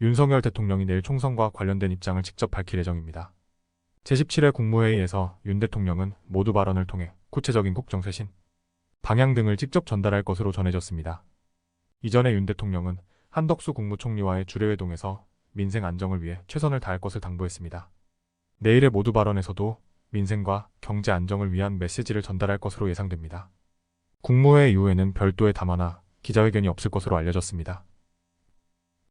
윤석열 대통령이 내일 총선과 관련된 입장을 직접 밝힐 예정입니다. 제17회 국무회의에서 윤 대통령은 모두 발언을 통해 구체적인 국정쇄신, 방향 등을 직접 전달할 것으로 전해졌습니다. 이전에 윤 대통령은 한덕수 국무총리와의 주례회동에서 민생 안정을 위해 최선을 다할 것을 당부했습니다. 내일의 모두 발언에서도 민생과 경제 안정을 위한 메시지를 전달할 것으로 예상됩니다. 국무회의 이후에는 별도의 담화나 기자회견이 없을 것으로 알려졌습니다.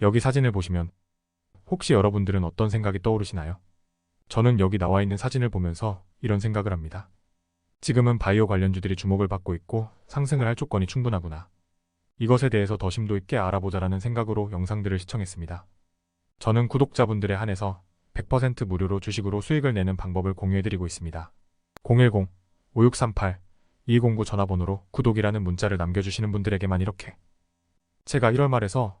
여기 사진을 보시면 혹시 여러분들은 어떤 생각이 떠오르시나요? 저는 여기 나와 있는 사진을 보면서 이런 생각을 합니다. 지금은 바이오 관련주들이 주목을 받고 있고 상승을 할 조건이 충분하구나. 이것에 대해서 더 심도 있게 알아보자라는 생각으로 영상들을 시청했습니다. 저는 구독자분들에 한해서 100% 무료로 주식으로 수익을 내는 방법을 공유해드리고 있습니다. 010-5638-2209 전화번호로 구독이라는 문자를 남겨주시는 분들에게만 이렇게 제가 1월 말에서